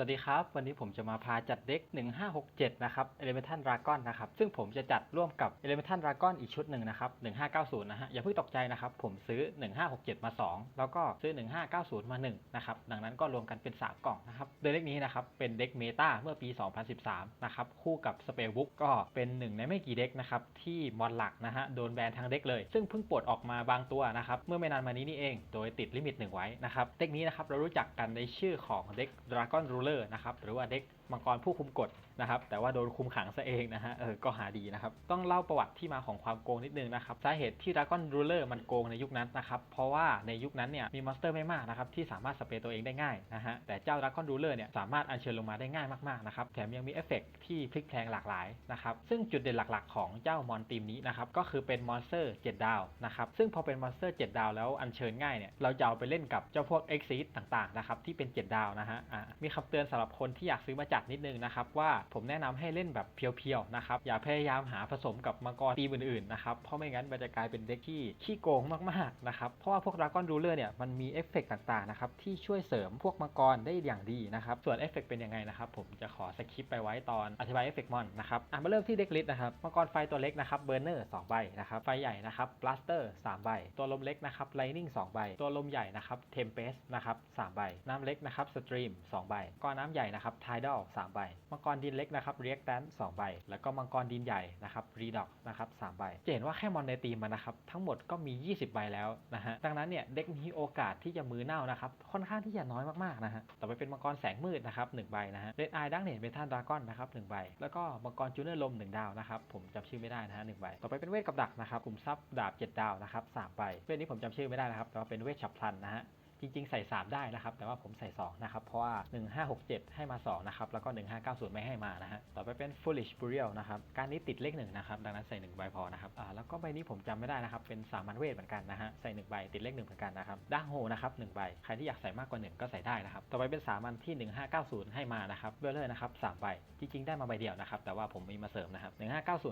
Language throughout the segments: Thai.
วัสดีครับ วันนี้ผมจะมาพาจัดเด็ก 1567 นะครับ Elemental Dragon นะครับ ซึ่งผมจะจัดร่วมกับ Elemental Dragon อีกชุดหนึ่งนะครับ 1590 นะฮะ อย่าเพิ่งตกใจนะครับ ผมซื้อ 1567 มา 2 แล้วก็ซื้อ 1590 มา 1 นะครับ ดังนั้นก็รวมกันเป็น 3 กล่องนะครับ โดยเด็กนี้นะครับ เป็นเด็กเมตาเมื่อปี 2013 นะครับ คู่กับ Spellbook ก็เป็นหนึ่งในไม่กี่เด็กนะครับ ที่มอนหลักนะฮะ โดนแบนทั้งเด็กเลย ซึ่งเพิ่งปลดออกมาบางตัวนะครับ เมื่อไม่นานมานี้นี่เอง โดยติดลิมิตหนึ่งไว้นะครับ เด็กนี้นะครับเรารู้จักกันในชื่อของเด็ก Dragon Ruler นะครับหรือว่าเด็ก มังกรผู้คุมกฎนะครับแต่ว่าโดนคุมขังซะเองนะฮะเออก็หาดีนะครับต้องเล่าประวัติที่มาของความโกงนิดนึงนะครับสาเหตุที่ Dragon Ruler มันโกงในยุคนั้นนะครับเพราะว่าในยุคนั้นเนี่ยมีมอนสเตอร์ไม่มากนะครับที่สามารถสเปรย์ตัวเองได้ง่ายนะฮะแต่เจ้า Dragon Ruler เนี่ยสามารถอัญเชิญลงมาได้ง่ายมากๆนะครับแถมยังมีเอฟเฟกต์ที่พลิกแพลงหลากหลายนะครับซึ่งจุดเด่นหลักๆ ของเจ้ามอนทีมนี้นะครับก็คือเป็นมอนสเตอร์7ดาวนะครับซึ่งพอเป็นมอนสเตอร์7ดาวแล้วอัญเชิญง่ายเนี่ยเราจะเอาไปเล่นกับเจ้าพวก e x i t ต่างๆนะครับที่เป็น 7 ดาวนะฮะมีคำเตือนสำหรับคนที่อยากซื้อมาจัดนิดนึงนะครับว่าผมแนะนำให้เล่นแบบเพียวๆนะครับอย่าพยายามหาผสมกับมังกรทีมอื่นๆนะครับเพราะไม่งั้นมันจะกลายเป็นเด็กที่ขี้โกงมากๆนะครับเพราะว่าพวก Dragon Ruler เนี่ยมันมีเอฟเฟกต์ต่างๆนะครับที่ช่วยเสริมพวกมังกรได้อย่างดีนะครับส่วนเอฟเฟกต์เป็นยังไงนะครับผมจะขอสคิปไปไว้ตอนอธิบายเอฟเฟกต์มอนนะครับอะมาเริ่มที่เด็กลิสต์นะครับมังกรไฟตัวเล็กนะครับเบอร์เนอร์2ใบนะครับไฟใหญ่นะครับบลัสเตอร์3ใบ ตัวลมเล็กนะครับไลนิ่ง2ใบ ตัวลมใหญ่นะครับเทมเพสนะครับ3ใบ น้ำเล็กนะครับสตรีม2ใบก้อนน้ำใหญ่นะครับไทดอล3 ใบ มังกรดินเล็กนะครับเรียกแตน2ใบ แล้วก็มังกรดินใหญ่นะครับรีดอกนะครับ3ใบ จะเห็นว่าแค่มอนในทีมมันนะครับทั้งหมดก็มี 20 ใบแล้วนะฮะ ดังนั้นเนี่ยเด็กมีโอกาสที่จะมือเน่านะครับค่อนข้างที่จะน้อยมากๆนะฮะ ต่อไปเป็นมังกรแสงมืดนะครับ1ใบนะฮะ เรดไอดังเนตเมทัลดราก้อนนะครับ1ใบ แล้วก็มังกรจูเนอร์ลม1ดาวนะครับผมจำชื่อไม่ได้นะฮะ1ใบ ต่อไปเป็นเวทกับดักนะครับกลุ่มซับดาบ 7 ดาวนะครับ3ใบ เวทนี้ผมจำชื่อไม่ได้นะครับแต่ว่าเป็นเวทฉับพลันนะฮะ จริงๆใส่ 3 ได้นะครับ แต่ว่าผมใส่ 2 นะครับ เพราะว่า 1567 ให้มา 2 นะครับ แล้วก็ 1590 ไม่ให้มานะฮะ ต่อไปเป็น foolish burial นะครับ การนี้ติดเลข1นะครับ ดังนั้นใส่1ใบพอนะครับอ่าแล้วก็ใบนี้ผมจำไม่ได้นะครับ เป็นสามัญเวทเหมือนกันนะฮะ ใส่1ใบติดเลข1เหมือนกันนะครับดังโฮนะครับ1ใบ ใครที่อยากใส่มากกว่า 1 ก็ใส่ได้นะครับ ต่อไปเป็นสามัญที่ 1590 ให้มานะครับเบลเลอร์นะครับ3ใบ จริงๆ ได้มาใบเดียวนะครับ แต่ว่าผมมีมาเสริมนะครับ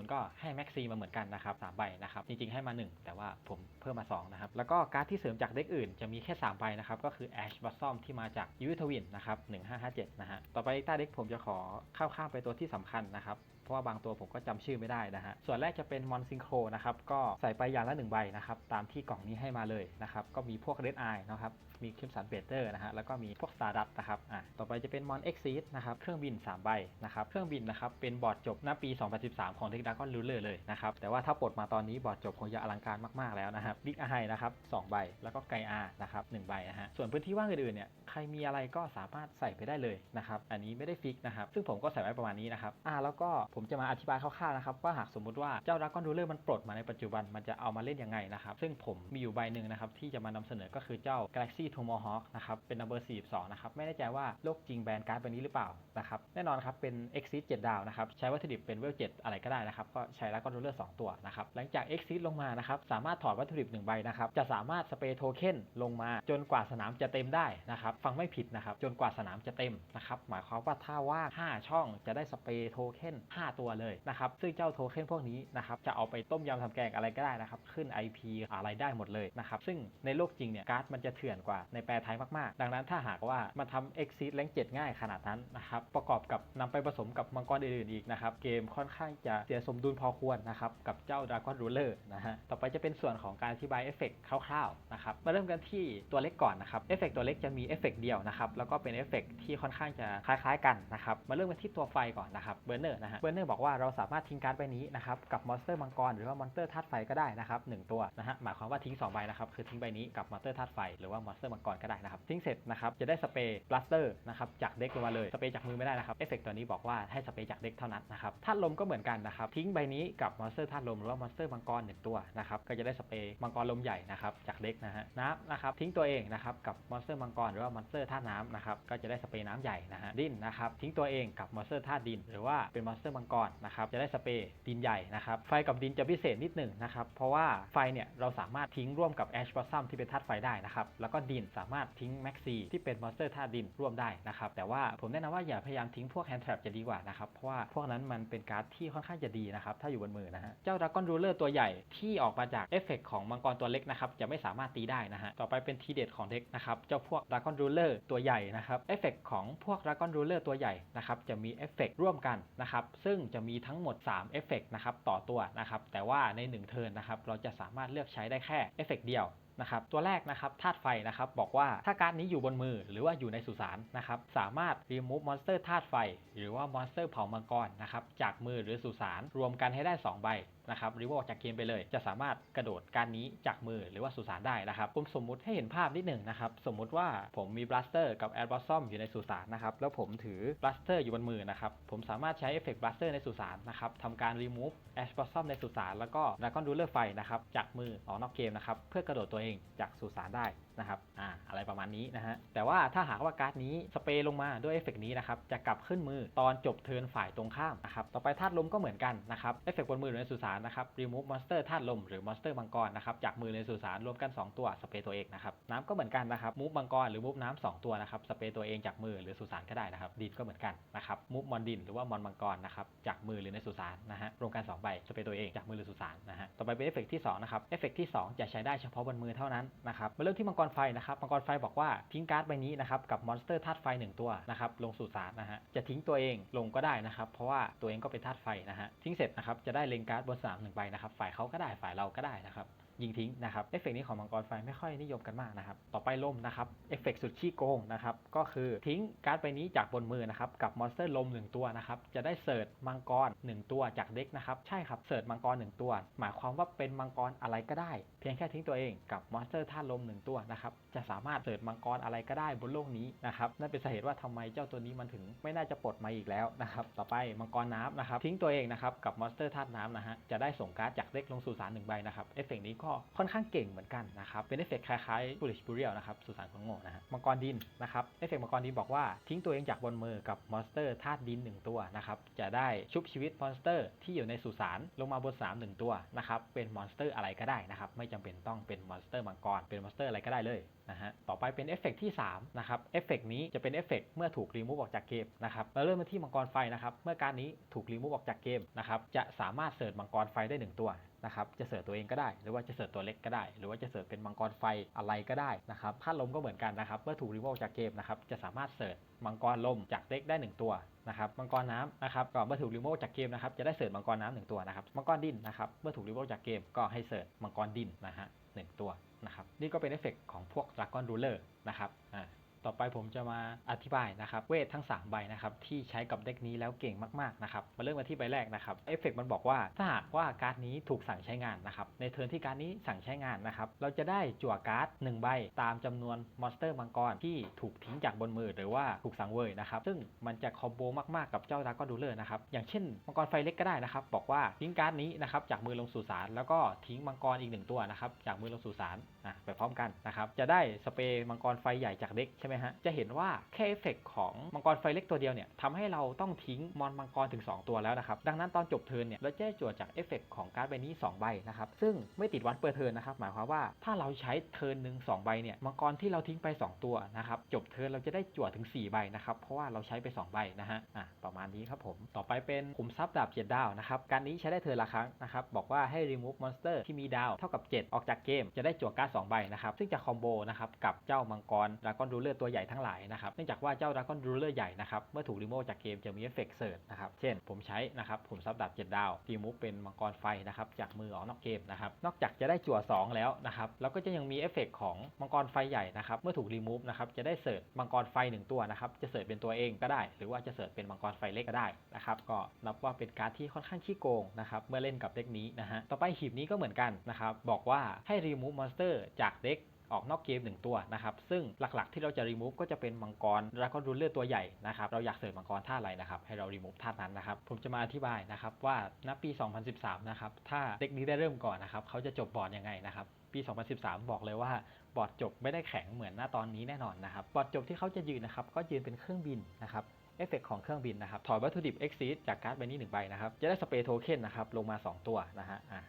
1590 ก็ให้แม็กซีมาเหมือนกันนะครับ3ใบนะครับ จริงๆ ให้มา 1 แต่ว่าผมเพิ่มมา2นะครับแล้วก็การ์ดที่เสริมจากเด็กอื่นจะมีแค่3ใบนะครับก็คือ Ash b o s s o m ที่มาจากยูทวินนะครับ1557นะฮะต่อไปใต้เด็กผมจะขอข้าวข้ามไปตัวที่สำคัญนะครับ เพราะว่าบางตัวผมก็จำชื่อไม่ได้นะฮะ ส่วนแรกจะเป็นมอนซิงโครนะครับ ก็ใส่ไปอย่างละ1ใบนะครับ ตามที่กล่องนี้ให้มาเลยนะครับ ก็มีพวกเรดไอนะครับ มีคริมสันเบเตอร์นะฮะ แล้วก็มีพวกสตาร์ดัตนะครับ อะ ต่อไปจะเป็นมอนเอ็กซีดนะครับ เครื่องบิน 3 ใบนะครับ เครื่องบินนะครับ เป็นบอร์ดจบหน้าปี 2013 ของเทคดากอนรูเลอร์เลยนะครับ แต่ว่าถ้าปลดมาตอนนี้บอร์ดจบคงจะอลังการมากๆแล้วนะครับบิ๊กไอนะครับ2ใบ แล้วก็ไกอานะครับ1ใบนะฮะ ส่วนพื้นที่ว่างอื่นๆเนี่ยใครมีอะไรก็สามารถใส่ไปได้เลยนะครับ อันนี้ไม่ได้ฟิกนะครับ ซึ่งผมก็ใส่ไว้ประมาณนี้นะครับอ่าแล้วก็ผผมจะมาอธิบายคร่าวๆนะครับว่าหากสมมุติว่าเจ้าดากกอนรูเลอร์มันปลดมาในปัจจุบันมันจะเอามาเล่นยังไงนะครับซึ่งผมมีอยู่ใบหนึ่งนะครับที่จะมานำเสนอก็คือเจ้า Galaxy Tomahawk นะครับเป็น number 42นะครับไม่แน่ใจว่าโลกจริงแบนการ์ดใบนี้หรือเปล่านะครับแน่นอนครับเป็น Exit 7 ดาวนะครับใช้วัตถุดิบเป็นเวล7อะไรก็ได้นะครับก็ใช้ดากกอนรูเลอร์2ตัวนะครับหลังจาก Exit ลงมานะครับสามารถถอดวัตถุดิบ1ใบนะครับจะสามารถสเปรย์โทเค็นลงมาจนกว่าสนามจะเต็มได้นะครับฟังไม่ผิดนะครับจนกว่าสนามจะเต็มนะครับหมายความว่าถ้าว่า 5 ช่องจะได้สเปรย์โทเค็น5ตัวเลยนะครับซึ่งเจ้าโทเค็นพวกนี้นะครับจะเอาไปต้มยำทำแกงอะไรก็ได้นะครับขึ้น IP อะไรได้หมดเลยนะครับซึ่งในโลกจริงเนี่ยการ์ดมันจะเถื่อนกว่าในแปรไทยมากๆ ดังนั้นถ้าหากว่ามาทำ Exit แรง7ง่ายขนาดนั้นนะครับประกอบกับนำไปผสมกับมังกรอื่นๆอีกนะครับเกมค่อนข้างจะเสียสมดุลพอควรนะครับกับเจ้า Dragon Ruler นะฮะต่อไปจะเป็นส่วนของการอธิบายเอฟเฟกต์คร่าวๆนะครับมาเริ่มกันที่ตัวเล็กก่อนนะครับเอฟเฟกต์ตัวเล็กจะมีเอฟเฟกต์เดียวนะครับแล้วก็เป็นเอฟเฟกต์ที่ค่อนข้างจะคล้ายๆกันนะครับมาเริ่มกันที่ตัวไฟก่อนนะครับเบอร์เนอร์นะฮะเบอร์เนอร์บอกว่าเราสามารถทิ้งการ์ดใบนี้นะครับกับมอนสเตอร์มังกรหรือว่ามอนสเตอร์ธาตุไฟก็ได้นะครับหนึ่งตัวนะฮะหมายความว่าทิ้ง2ใบนะครับคือทิ้งใบนี้กับมอนสเตอร์ธาตุไฟหรือว่ามอนสเตอร์มังกรก็ได้นะครับทิ้งเสร็จนะครับจะได้สเปรย์บลัสเตอร์นะครับจากเด็กลงมาเลยสเปรย์จากมือไม่ได้นะครับเอฟเฟกต์ตัวนี้บอกว่าให้สเปรย์จากเด็กเท่านั้นนะครับธาตุลมก็เหมือนกันนะครับทิ้งใบนี้กับมอนสเตอร์ธาตุลมหรือว่ามอนสเตอร์มังกรหนึ่งตัวนะครับก็จะได้สเปรย์มังกรลมใหญ่นะครับจากเด็กนะฮะน้ำนะครับทิ้งตัวเองนะครับกับมอนสเตอร์มังกรหรือว่ามอนสเตอร์ธาตุน้ำนะครับก็จะได้สเปรย์น้ำใหญ่นะฮะดินนะครับทิ้งตัวเองกับมอนสเตอร์ธาตุดินหรือว่าเป็นมอนสเตอร์มังกรนะครับจะได้สเปรย์ดินใหญ่นะครับไฟกับดินจะพิเศษนิดหนึ่งนะครับเพราะว่าไฟเนี่ยเราสามารถทิ้งร่วมกับแอชบอสซัมที่เป็นธาตุไฟได้นะครับแล้วก็ดินสามารถทิ้งแม็กซีที่เป็นมอนสเตอร์ธาตุดินร่วมได้นะครับแต่ว่าผมแนะนำว่าอย่าพยายามทิ้งพวกแฮนด์แทรปจะดีกว่านะครับเพราะว่าพวกนั้นมันเป็นการ์ดที่ค่อนข้างจะดีนะครับถ้าอยู่บนมือนะฮะเจ้าดราก้อนรูเลอร์ตัวใหญ่ที่ออกมาจากเอฟเฟกของมังกรตัวเล็กนะครับจะไม่สามารถตีได้นะฮะต่อไปเป็นทีเด็ดของเด็กนะครับเจ้าพวกดราก้อนรูเลอร์ตัวใหญ่นะครับเอฟเฟกของพวกดราก้อนรูเลอร์ตัวใหญ่นะครับจะมีเอฟเฟกร่วมกันนะครับซงจะมีทั้งหมด3เอฟเฟกนะครับต่อตัวนะครับแต่ว่าใน1เทิร์นนะครับเราจะสามารถเลือกใช้ได้แค่เอฟเฟกเดียวนะครับตัวแรกนะครับธาตุไฟนะครับบอกว่าถ้าการ์ดนี้อยู่บนมือหรือว่าอยู่ในสุสานนะครับสามารถรีมูฟมอนสเตอร์ธาตุไฟ หรือว่ามอนสเตอร์เผามังกรนะครับจากมือหรือสุสานรวมกันให้ได้ 2 ใบ นะครับรีวออกจากเกมไปเลย จะสามารถกระโดดการนี้จากมือหรือว่าสุสานได้นะครับผมสมมุติให้เห็นภาพนิดหนึ่งนะครับสมมุติว่าผมมีบลัสเตอร์กับแอดบอสซอมอยู่ในสุสานนะครับแล้วผมถือบลัสเตอร์อยู่บนมือนะครับผมสามารถใช้เอฟเฟกต์บลัสเตอร์ในสุสานนะครับทำการ remove แอดบอสซอมในสุสานแล้วก็ดราก้อนดูเลอร์ไฟนะครับจากมือออกนอกเกมนะครับเพื่อกระโดดตัวเองจากสุสานได้ นะครับอ่าอะไรประมาณนี้นะฮะแต่ว่าถ้าหากว่าการ์ดนี้สเปรย์ลงมาด้วยเอฟเฟกต์นี้นะครับจะกลับขึ้นมือตอนจบเทิร์นฝ่ายตรงข้ามนะครับต่อไปธาตุลมก็เหมือนกันนะครับเอฟเฟกต์บนมือหรือในสุสานนะครับ remove monster ธาตุลมหรือ monster มังกรนะครับจากมือในสุสานรวมกัน 2 ตัวสเปรย์ตัวเองนะครับน้ำก็เหมือนกันนะครับมูฟมังกรหรือมูฟน้ำสองตัวนะครับสเปรย์ตัวเองจากมือหรือสุสานก็ได้นะครับดินก็เหมือนกันนะครับมูฟมอนดินหรือว่ามอนมังกรนะครับจากมือหรือในสุสานนะฮะรวมกัน2ใบสเปรย์ตัวเองจากมือหรือสุสานนะฮะต่อไปเป็นเอฟเฟกที่2นะครับเอฟเฟกที่ 2 จะใช้ได้เฉพาะบนมือเท่านั้นนะครับมาเริ่มที่มังกรรไฟนะครับมังกรไฟบอกว่าทิ้งการ์ดใบนี้นะครับกับมอนสเตอร์ธาตุไฟหนึ่งตัวนะครับลงสู่สารนะฮะจะทิ้งตัวเองลงก็ได้นะครับเพราะว่าตัวเองก็เป็นธาตุไฟนะฮะทิ้งเสร็จนะครับจะได้เลงการ์ดบนสนามหนึ่งใบนะครับฝ่ายเขาก็ได้ฝ่ายเราก็ได้นะครับ ยิงทิ้งนะครับเอฟเฟกต์นี้ของมังกรไฟไม่ค่อยนิยมกันมากนะครับต่อไปลมนะครับเอฟเฟกต์สุดขี้โกงนะครับก็คือทิ้งการ์ดใบนี้จากบนมือนะครับกับมอนสเตอร์ลม 1 ตัวนะครับจะได้เสิร์ชมังกร 1 ตัวจากเด็กนะครับใช่ครับเสิร์ชมังกร 1 ตัว หมายความว่าเป็นมังกรอะไรก็ได้ เพียงแค่ทิ้งตัวเองกับมอนสเตอร์ธาตุลม 1 ตัวนะครับจะสามารถเสิร์ชมังกรอะไรก็ได้บนโลกนี้นะครับนั่นเป็นสาเหตุว่าทำไมเจ้าตัวนี้มันถึงไม่น่าจะปลดมาอีกแล้วนะครับต่อไปมังกรน้ำนะครับทิ้งตัวเองนะครับกับมอนสเตอร์ธาตุน้ำนะฮะจะได้ส่งการ์ดจากเด็กลงสู่สารหนึ่งใบนะครับเอฟเฟกนี้ก็ค่อนข้างเก่งเหมือนกันนะครับ เป็นเอฟเฟกต์คล้ายๆ Foolish Burial นะครับสุสานคนโง่นะฮะมังกรดินนะครับเอฟเฟกต์มังกรดินบอกว่าทิ้งตัวเองจากบนมือกับมอนสเตอร์ธาตุดิน 1 ตัวนะครับจะได้ชุบชีวิตมอนสเตอร์ที่อยู่ในสุสานลงมาบนสามหนึ่งตัวนะครับเป็นมอนสเตอร์อะไรก็ได้นะครับไม่จำเป็นต้องเป็นมอนสเตอร์มังกรเป็นมอนสเตอร์อะไรก็ได้เลย นะฮะต่อไปเป็นเอฟเฟกต์ที่3นะครับเอฟเฟกต์นี้จะเป็นเอฟเฟกต์เมื่อถูกรีมูฟออกจากเกมนะครับเราเริ่มมาที่มังกรไฟนะครับเมื่อการนี้ถูกรีมูฟออกจากเกมนะครับจะสามารถเสิร์ชมังกรไฟได้ 1 ตัวนะครับจะเสิร์ชตัวเองก็ได้ หรือว่าจะเสิร์ชตัวเล็กก็ได้ หรือว่าจะเสิร์ชเป็นมังกรไฟอะไรก็ได้นะครับธาตุลมก็เหมือนกันนะครับเมื่อถูกรีมูฟออกจากเกมนะครับจะสามารถเสิร์ชมังกรลมจากเด็กได้ 1 ตัวนะครับมังกรน้ำนะครับก็เมื่อถูกรีโมจากเกมนะครับจะได้เสิร์ชมังกรน้ำหนึ่งตัวนะครับมังกรดินนะครับเมื่อถูกรีโมจากเกมก็ให้เสิร์ชมังกรดินนะฮะหนึ่งตัวนะครับนี่ก็เป็นเอฟเฟกต์ของพวกดราก้อนรูเลอร์นะครับอ่า ต่อไปผมจะมาอธิบายนะครับเวททั้ง 3 ใบนะครับที่ใช้กับเด็กนี้แล้วเก่งมากๆนะครับมาเริ่มกันที่ใบแรกนะครับเอฟเฟกมันบอกว่าถ้าหากว่าการ์ดนี้ถูกสั่งใช้งานนะครับในเทิร์นที่การ์ดนี้สั่งใช้งานนะครับเราจะได้จั่วการ์ด1ใบตามจำนวนมอนสเตอร์มังกรที่ถูกทิ้งจากบนมือหรือว่าถูกสั่งเวยนะครับซึ่งมันจะคอมโบมากๆกับเจ้าดาราก้อดูเลอร์นะครับอย่างเช่นมังกรไฟเล็กก็ได้นะครับบอกว่าทิ้งการ์ดนี้นะครับจากมือลงสู่สารแล้วก็ทิ้งมังกรอีกหนึ่งตัวนะครับจากมือลงสู่สารอะไปพร้อมกันนะครับจะได้สเปรย์มังกรไฟใหญ่จากเด็กใช่ไหมฮะ จะเห็นว่าแค่เอฟเฟกของมังกรไฟเล็กตัวเดียวเนี่ยทำให้เราต้องทิ้งมอนมังกรถึง 2 ตัวแล้วนะครับ ดังนั้นตอนจบเทิร์นเนี่ยเราจะได้จั่วจากเอฟเฟกของการ์ดใบนี้ 2 ใบนะครับ ซึ่งไม่ติดวันเปิดเทิร์นนะครับ หมายความว่าถ้าเราใช้เทิร์นหนึ่ง2ใบเนี่ย มังกรที่เราทิ้งไป 2 ตัวนะครับ จบเทิร์นเราจะได้จั่วถึง 4 ใบนะครับ เพราะว่าเราใช้ไป 2 ใบนะฮะ อะ ประมาณนี้ครับผม ต่อไปเป็นขุมทรัพย์ดาบเจ็ดดาวนะครับ การนี้ใช้ได้เทิร์นละครั้งนะครับ บอกว่าให้ remove monster ที่มีดาวเท่ากับ 7 ออกจากเกม จะได้จั่วการ์ด2ใบนะครับ ซึ่งจะคอมโบนะครับกับเจ้ามังกรดราก้อนรูเลอร์ตัวใหญ่ทั้งหลายนะครับเนื่องจากว่าเจ้าดราก้อนรูเลอร์ใหญ่นะครับเมื่อถูกรีโมจากเกมจะมีเอฟเฟกต์เสิร์ชนะครับเช่น ผมใช้นะครับผมซับดับเจ็ดดาวรีมูฟเป็นมังกรไฟนะครับจากมือออกนอกเกมนะครับนอกจากจะได้จั่ว 2 แล้วนะครับแล้วก็จะยังมีเอฟเฟกต์ของมังกรไฟใหญ่นะครับเมื่อถูกรีมูฟนะครับจะได้เสิร์ชมังกรไฟ 1 ตัวนะครับจะเสิร์ชเป็นตัวเองก็ได้ หรือว่าจะเสิร์ชเป็นมังกรไฟเล็กก็ได้นะครับก็นับว่าเป็นการ์ดที่ค่อนข้างขี้โกงนะครับเมื่อเล่นกับเด็กนี้นะฮะต่อไปหีบนี้ก็เหมือนกันนะครับบอกว่าให้รีมูฟมอนสเตอร์จากเด็ก ออกนอกเกม 1 ตัวนะครับ ซึ่งหลักๆที่เราจะรีมูฟก็จะเป็นมังกรดราก้อนรูเลอร์ตัวใหญ่นะครับเราอยากเสริมมังกรท่าอะไรนะครับให้เรารีมูฟท่านั้นนะครับผมจะมาอธิบายนะครับว่าณปี 2013 นะครับถ้าเด็กนี้ได้เริ่มก่อนนะครับเขาจะจบบอร์ดยังไงนะครับปี 2013 บอกเลยว่าบอร์ดจบไม่ได้แข็งเหมือนหน้าตอนนี้แน่นอนนะครับบอร์ดจบที่เขาจะยืนนะครับก็ยืนเป็นเครื่องบินนะครับเอฟเฟกของเครื่องบินนะครับถอดวัตถุดิบ Exceed จากการ์ดใบนี้หนึ่งใบนะครับจะได้สเปรย์โทเค็นนะครับลงมา 2 ตัวนะฮะอะ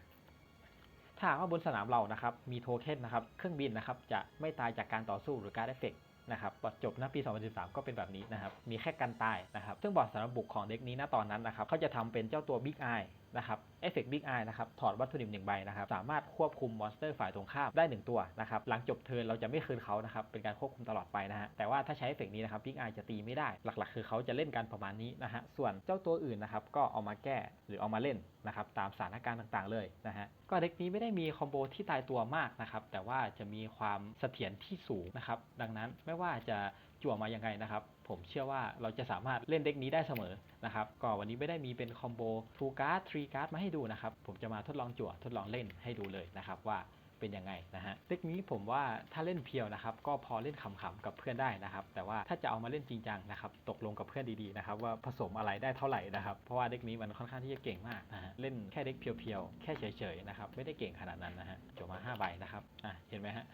ถ้าว่าบนสนามเรานะครับมีโทเค็นนะครับเครื่องบินนะครับจะไม่ตายจากการต่อสู้หรือการเอฟเฟกนะครับบอร์ดจบณปี 2013 ก็เป็นแบบนี้นะครับ มีแค่กันตายนะครับ ซึ่งบอร์ดสำหรับบุกของเด็กนี้ณตอนนั้นนะครับเขาจะทำเป็นเจ้าตัว Big Eye นะครับเอฟเฟกต์บิ๊กไอนะครับถอดวัตถุดิบหนึ่งใบนะครับสามารถควบคุมมอนสเตอร์ฝ่ายตรงข้ามได้ 1 ตัวนะครับหลังจบเทิร์นเราจะไม่คืนเขานะครับเป็นการควบคุมตลอดไปนะฮะแต่ว่าถ้าใช้เอฟเฟกต์นี้นะครับบิ๊กไอจะตีไม่ได้ หลักๆ คือเขาจะเล่นกันประมาณนี้นะฮะส่วนเจ้าตัวอื่นนะครับก็เอามาแก้หรือเอามาเล่นนะครับตามสถานการณ์ต่างๆเลยนะฮะก็เด็กนี้ไม่ได้มีคอมโบที่ตายตัวมากนะครับแต่ว่าจะมีความเสถียรที่สูงนะครับดังนั้นไม่ว่าจะ จั่วมายังไงนะครับ ผมเชื่อว่าเราจะสามารถเล่นเด็กนี้ได้เสมอนะครับก็วันนี้ไม่ได้มีเป็นคอมโบ2การ์ด3การ์ดมาให้ดูนะครับ ผมจะมาทดลองจั่วทดลองเล่นให้ดูเลยนะครับว่าเป็นยังไงนะฮะเด็กนี้ผมว่าถ้าเล่นเพียวนะครับ ก็พอเล่นขำๆกับเพื่อนได้นะครับ แต่ว่าถ้าจะเอามาเล่นจริงจังนะครับตกลงกับเพื่อนดีๆนะครับว่าผสมอะไรได้เท่าไหร่นะครับเพราะว่าเด็กนี้มันค่อนข้างที่จะเก่งมากนะฮะเล่นแค่เด็กเพียวๆแค่เฉยๆนะครับไม่ได้เก่งขนาดนั้นนะฮะจั่วมาห้าใบนะครับอะเห็นไหมฮะ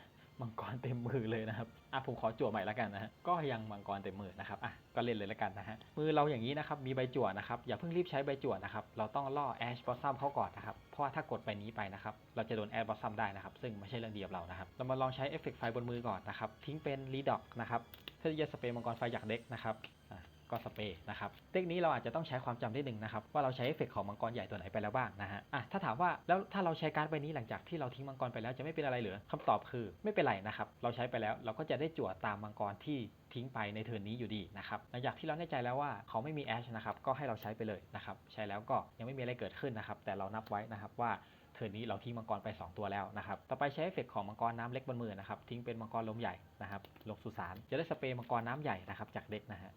มังกรเต็มมือเลยนะครับ อะผมขอจั่วใหม่แล้วกันนะฮะ ก็ยังมังกรเต็มมือนะครับ อะ ก็เล่นเลยแล้วกันนะฮะ มือเราอย่างนี้นะครับ มีใบจั่วนะครับ อย่าเพิ่งรีบใช้ใบจั่วนะครับ เราต้องล่อแอชบอสซัมเข้าก่อนนะครับ เพราะว่าถ้ากดใบนี้ไปนะครับ เราจะโดนแอชบอสซัมได้นะครับ ซึ่งไม่ใช่เรื่องดีกับเรานะครับ เรามาลองใช้เอฟเฟกต์ไฟบนมือก่อนนะครับ ทิ้งเป็นรีด็อกนะครับเพื่อที่จะสเปรย์มังกรไฟจากเด็กนะครับอะ ก็สเปรย์นะครับเทคนี้เราอาจจะต้องใช้ความจำได้หนึ่งนะครับว่าเราใช้เอฟเฟกของมังกรใหญ่ตัวไหนไปแล้วบ้างนะฮะอะถ้าถามว่าแล้วถ้าเราใช้การ์ดใบนี้หลังจากที่เราทิ้งมังกรไปแล้วจะไม่เป็นอะไรเหรือคำตอบคือไม่เป็นไรนะครับเราใช้ไปแล้วเราก็จะได้จั่วตามมังกรที่ทิ้งไปในเทิร์นนี้อยู่ดีนะครับหลังจากที่เราแน่ใจแล้วว่าเขาไม่มีแอชนะครับก็ให้เราใช้ไปเลยนะครับใช้แล้วก็ยังไม่มีอะไรเกิดขึ้นนะครับแต่เรานับไว้นะครับว่าเทิร์นนี้เราทิ้งมังกรไป 2 ตัวแล้วนะครับ ต่อไปใช้เอฟเฟกของมังกรน้ำเล็กบนมือนะครับ ทิ้งเป็นมังกรลมใหญ่นะครับ ลงสุสาน จะได้สเปรย์มังกรน้ำใหญ่นะครับจากเด็กนะฮะ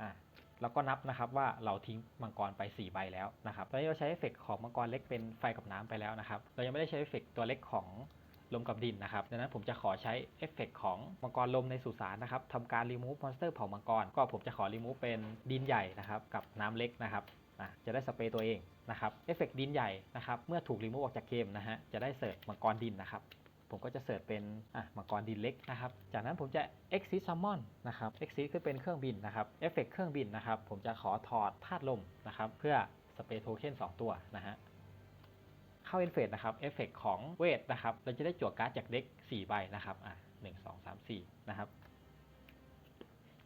อ่าแล้วก็นับนะครับว่าเราทิ้งมังกรไป 4 ใบแล้วนะครับตอนนี้เราใช้เอฟเฟกต์ของมังกรเล็กเป็นไฟกับน้ำไปแล้วนะครับ เรายังไม่ได้ใช้เอฟเฟกต์ตัวเล็กของลมกับดินนะครับ ดังนั้นผมจะขอใช้เอฟเฟกต์ของมังกรลมในสุสานนะครับทำการรีมูฟมอนสเตอร์เผามังกร ก็ผมจะขอรีมูฟเป็นดินใหญ่นะครับกับน้ำเล็กนะครับจะได้สเปรย์ตัวเองนะครับ เอฟเฟกต์ดินใหญ่นะครับ เมื่อถูกรีมูฟออกจากเกมนะฮะ จะได้เสิร์ฟมังกรดินนะครับ ผมก็จะเสิร์ฟเป็นอะมังกรดินเล็กนะครับ จากนั้นผมจะ exit summon นะครับ exit คือเป็นเครื่องบินนะครับเอฟเฟกต์เครื่องบินนะครับ ผมจะขอถอดธาตุลมนะครับ เพื่อสเปรย์โทเค็น2ตัวนะฮะเข้าเอนเฟสนะครับเอฟเฟกต์ของเวทนะครับ เราจะได้จั่วการ์ดจากเด็ก4ใบนะครับอะหนึ่งสองสามสี่นะครับ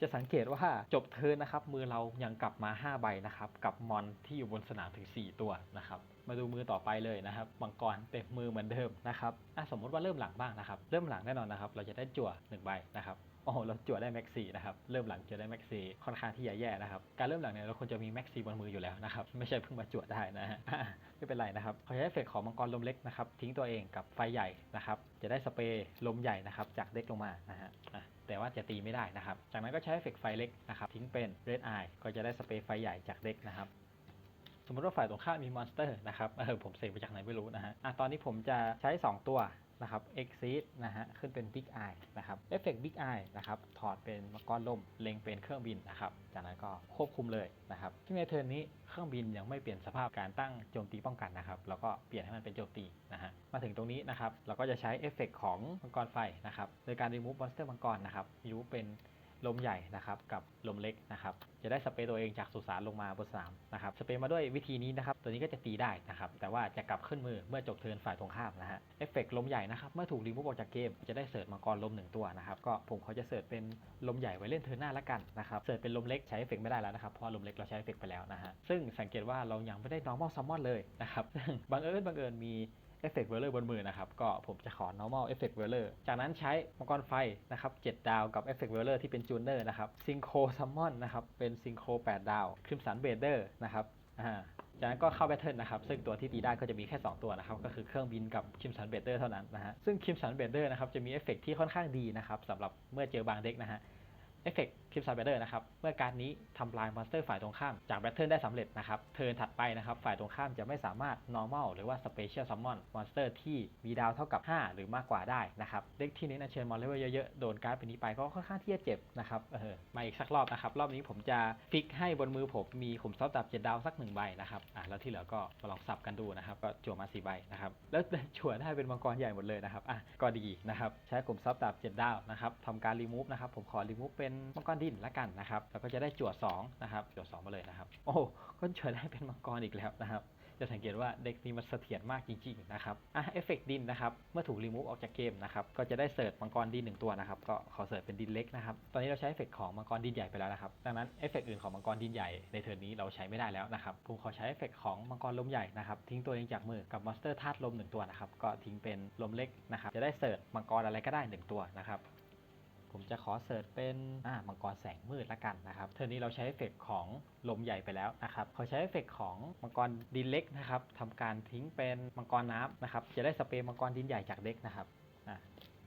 จะสังเกตว่าจบเทินนะครับ มือเรายังกลับมา 5 ใบนะครับ กับมอนที่อยู่บนสนามถึง 4 ตัวนะครับ มาดูมือต่อไปเลยนะครับมังกรเต็มมือเหมือนเดิมนะครับสมมติว่าเริ่มหลังบ้างนะครับ เริ่มหลังแน่นอนนะครับ เราจะได้จั่ว1ใบนะครับโอ้โหเราจั่วได้แม็กซี่นะครับเริ่มหลังจะได้แม็กซี่ค่อนข้างที่จะแย่นะครับการเริ่มหลังเนี่ยเราควรจะมีแม็กซี่บนมืออยู่แล้วนะครับไม่ใช่เพิ่งมาจั่วได้นะฮะไม่เป็นไรนะครับเขอใช้เฟกของมังกรลมเล็กนะครับทิ้งตัวเองกับไฟใหญ่นะครับจะได้สเปรย์ลมใหญ่นะครับจากเด็กลงมานะฮะแต่ว่าจะตีไม่ได้นะครับจากนั้นก็ใช้เฟกไฟเล็กนะครับทิ้งเป็น Red Eye ก็จะได้สเปรย์ไฟใหญ่จากเด็กนะครับ สมมติว่าฝ่ายตรงข้ามมีมอนสเตอร์นะครับเออผมเสกมาจากไหนไม่รู้นะฮะอะตอนนี้ผมจะใช้ 2 ตัวนะครับ Exit นะฮะ ขึ้นเป็น Big Eye นะครับเอฟเฟกต์ Big Eye นะครับ ถอดเป็นมังกรลมเล็งเป็นเครื่องบินนะครับ จากนั้นก็ควบคุมเลยนะครับ ที่ในเทิร์นนี้เครื่องบินยังไม่เปลี่ยนสภาพการตั้งโจมตีป้องกันนะครับ แล้วก็เปลี่ยนให้มันเป็นโจมตีนะฮะ มาถึงตรงนี้นะครับ เราก็จะใช้เอฟเฟกต์ของมังกรไฟนะครับ โดยการ remove monster มังกรนะครับ remove เป็น ลมใหญ่นะครับกับลมเล็กนะครับจะได้สเปรย์ตัวเองจากสุสานลงมาบนสนามนะครับสเปรย์มาด้วยวิธีนี้นะครับตัวนี้ก็จะตีได้นะครับแต่ว่าจะกลับขึ้นมือเมื่อจบเทินฝ่ายตรงข้ามนะฮะเอฟเฟกต์ลมใหญ่นะครับเมื่อถูกรีมูฟออกจากเกมจะได้เสิร์ฟมังกรลมหนึ่งตัวนะครับก็ผมเขาจะเสิร์ฟเป็นลมใหญ่ไว้เล่นเทินหน้าละกันนะครับเสิร์ฟเป็นลมเล็กใช้เอฟเฟกต์ไม่ได้แล้วนะครับเพราะลมเล็กเราใช้เอฟเฟกต์ไปแล้วนะฮะซึ่งสังเกตว่าเรายังไม่ได้ normal summon เลยนะครับบังเอิญบังเอิญมี เอฟเฟกต์เวลเลอร์บนมือนะครับ ก็ผมจะขอ normal effect w e l l e r จากนั้นใช้มังกรไฟนะครับ7ดาวกับ effect w e l l e r ที่เป็นจูเนอร์นะครับ synchro summon นะครับเป็น synchro 8ดาว crimson bader นะครับอ่าจากนั้นก็เข้าแบทเทิลนะครับ ซึ่งตัวที่ตีได้ก็จะมีแค่ 2 ตัวนะครับ ก็คือเครื่องบินกับ crimson bader เท่านั้นนะฮะ ซึ่ง crimson bader นะครับ จะมีเอฟเฟกต์ที่ค่อนข้างดีนะครับสำหรับเมื่อเจอบางเด็กนะฮะ เอฟเฟกต์ คลิปซาเบเดอร์นะครับ เมื่อการนี้ทำลายมอนสเตอร์ฝ่ายตรงข้ามจากแบทเทิลได้สำเร็จนะครับ เทิร์นถัดไปนะครับ ฝ่ายตรงข้ามจะไม่สามารถ normal หรือว่า special summon มอนสเตอร์ที่มีดาวเท่ากับ 5 หรือมากกว่าได้นะครับ เด็กที่นี้นะเชิญมอนเลเวลเยอะๆ โดนการ์ดเป็นนี้ไปก็ค่อนข้างที่จะเจ็บนะครับ เออ มาอีกสักรอบนะครับ รอบนี้ผมจะฟิกให้บนมือผมมีขุมทรัพย์ดับเจ็ดดาวสักหนึ่งใบนะครับ อะแล้วที่เหลือก็มาลองสับกันดูนะครับ ก็จั่วมาสี่ใบนะครับ แล้วจั่วได้เป็นมังกรใหญ่หมดเลยนะครับ อะ ก็ดีนะครับ ใช้กลุ่มซับดาบ7ดาวนะครับทำการรีมูฟนะครับ ผมขอรีมูฟเป็นมังกรดินละกันนะครับแล้วก็จะได้จวสองนะครับจวสองมาเลยนะครับ โอ้ก็จั่วได้เป็นมังกรอีกแล้วนะครับจะสังเกตว่าเด็กนี้มันเสถียรมากจริงๆนะครับอะเอฟเฟกต์ดินนะครับ เมื่อถูกรีมูฟออกจากเกมนะครับก็จะได้เสิร์ชมังกรดินหนึ่งตัวนะครับก็ขอเสิร์ชเป็นดินเล็กนะครับตอนนี้เราใช้เอฟเฟกต์ของมังกรดินใหญ่ไปแล้วนะครับดังนั้นเอฟเฟกต์อื่นของมังกรดินใหญ่ในเทิร์นนี้เราใช้ไม่ได้แล้วนะครับผมขอใช้เอฟเฟกต์ของมังกรลมใหญ่นะครับทิ้งตัวเองจากมือกับมอนสเตอร์ธาตุลมหนึ่งตัวนะครับก็ทิ้งเป็นลมเล็กนะครับจะได้เสิร์ชมังกรอะไรก็ได้หนึ่งตัวนะครับ ผมจะขอเสิร์ชเป็นอ่ามังกรแสงมืดละกันนะครับเทอร์นี้เราใช้เอฟเฟกต์ของลมใหญ่ไปแล้วนะครับขอใช้เอฟเฟกต์ของมังกรดินเล็กนะครับทำการทิ้งเป็นมังกรน้ำนะครับจะได้สเปรย์มังกรดินใหญ่จากเด็กนะครับ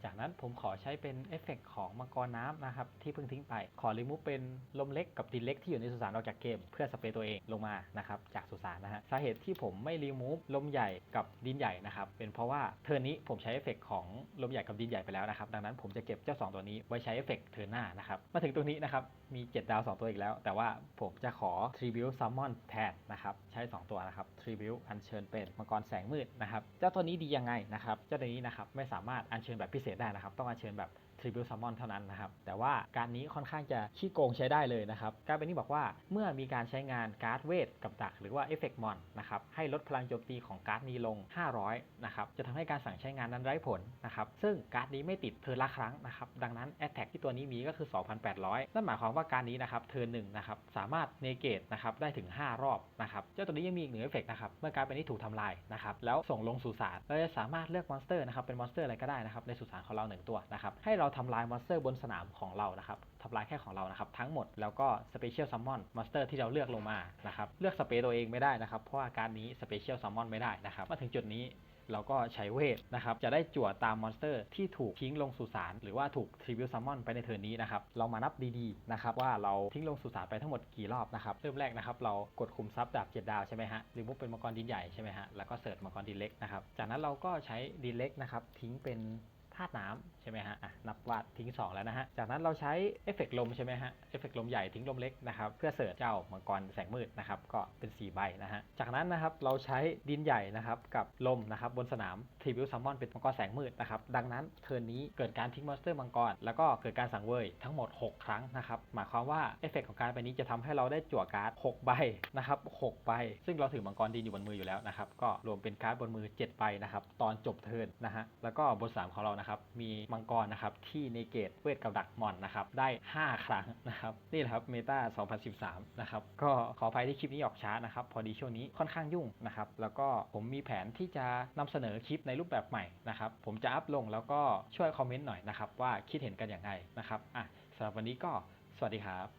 จากนั้นผมขอใช้เป็นเอฟเฟกต์ของมังกรน้ำนะครับ ที่เพิ่งทิ้งไป ขอรีมูฟเป็นลมเล็กกับดินเล็กที่อยู่ในสุสานออกจากเกม เพื่อสเปรย์ตัวเองลงมานะครับจากสุสานนะฮะสาเหตุที่ผมไม่รีมูฟลมใหญ่กับดินใหญ่นะครับเป็นเพราะว่าเทอร์นี้ผมใช้เอฟเฟกต์ของลมใหญ่กับดินใหญ่ไปแล้วนะครับดังนั้นผมจะเก็บเจ้าสองตัวนี้ไว้ใช้เอฟเฟกต์เทอร์หน้านะครับมาถึงตรงนี้นะครับมี 7 ดาว 2 ตัวอีกแล้ว แต่ว่าผมจะขอ Tribute Summon แทนนะครับใช้ 2 ตัวนะครับ Tribute อัญเชิญเป็นมังกรแสงมืดนะครับเจ้าตัวนี้ดียังไงนะครับเจ้าตัวนี้นะครับไม่สามารถอัญเชิญแบบพิเศษได้นะครับ ต้องอัญเชิญแบบ Tribute Summon เท่านั้นนะครับ แต่ว่าการนี้ค่อนข้างจะขี้โกงใช้ได้เลยนะครับการเป็นนี้บอกว่าเมื่อมีการใช้งานการ์ดเวทกับดัก หรือว่าเอฟเฟกต์มอนนะครับให้ลดพลังโจมตีของการ์ดนี้ลง 500 นะครับจะทำให้การสั่งใช้งานนั้นไร้ผลนะครับซึ่งการ์ดนี้ไม่ติดเทิร์นละครั้งนะครับดังนั้น a t t a c k ที่ตัวนี้มีก็คือ 2,800 นั่นหมายความว่าการนี้นะครับเทิร์นหนึ่งนะครับสามารถเนเกตนะครับได้ถึง 5 รอบนะครับเจ้าตัวนี้ยังมีอีกหนึ่งเอฟเฟกต์นะครับเมื่อการ์ดเป็นนี้ถูกทำลายนะครับแล้วส่งลงสู่สารเราจะสามารถเลือกมอนสเตอร์นะครับเป็นมอนสเตอร์อะไรก็ได้นะครับในสุสานของเราหนึ่งตัวนะครับให้เราราทำลายมอนสเตอร์บนสนามของเรานะครับทำลายแค่ของเรานะครับทั้งหมดแล้วก็สเปเชียลซัมมอนมอนสเตอร์ที่เราเลือกลงมานะครับเลือกสเปรย์ตัวเองไม่ได้นะครับเพราะว่าการนี้สเปเชียลซัมมอนไม่ได้นะครับมาถึงจุดนี้เราก็ใช้เวทนะครับ จะได้จั่วตามมอนสเตอร์ที่ถูกทิ้งลงสุสานหรือว่าถูกทริบิวซัมมอนไปในเทิร์นนี้นะครับ เรามานับดีๆนะครับว่าเราทิ้งลงสุสานไปทั้งหมดกี่รอบนะครับ เริ่มแรกนะครับเรากดคุมซับดาบเจ็ดดาวใช่ไหมฮะหรีมูฟเป็นมังกรดินใหญ่ใช่ไหมฮะแล้วก็เสิร์ชมังกรดินเล็กนะครับ จากนั้นเราก็ใช้ดินเล็กนะครับทิ้งเป็น ธาตุน้ำใช่ไหมฮะอะนับว่าทิ้ง 2 แล้วนะฮะ จากนั้นเราใช้เอฟเฟกต์ลมใช่ไหมฮะ เอฟเฟกต์ลมใหญ่ทิ้งลมเล็กนะครับ เพื่อเสิร์ชเจ้ามังกรแสงมืดนะครับ ก็เป็น 4 ใบนะฮะ จากนั้นนะครับเราใช้ดินใหญ่นะครับกับลมนะครับบนสนามทริบิวซัมมอนเป็นมังกรแสงมืดนะครับ ดังนั้นเทิร์นนี้เกิดการทิ้งมอนสเตอร์มังกร แล้วก็เกิดการสังเวยทั้งหมด 6 ครั้งนะครับ หมายความว่าเอฟเฟกต์ของการไปนี้จะทำให้เราได้จั่วการ์ด6ใบนะครับ6ใบ ซึ่งเราถือมังกรดินอยู่บนมืออยู่แล้วนะครับ ก็รวมเป็นการ์ดบนมือ 7 ใบนะครับ ตอนจบเทิร์นนะฮะ แล้วก็บนสามของเรานะครับมีมังกรนะครับที่ในเกตเวทกับดักมอนนะครับได้ 5 ครั้งนะครับนี่แหละครับเมตา2013 นะครับก็ขออภัยที่คลิปนี้ออกช้านะครับพอดีช่วงนี้ค่อนข้างยุ่งนะครับแล้วก็ผมมีแผนที่จะนำเสนอคลิปในรูปแบบใหม่นะครับผมจะอัพลงแล้วก็ช่วยคอมเมนต์หน่อยนะครับว่าคิดเห็นกันอย่างไรนะครับอะสำหรับวันนี้ก็สวัสดีครับ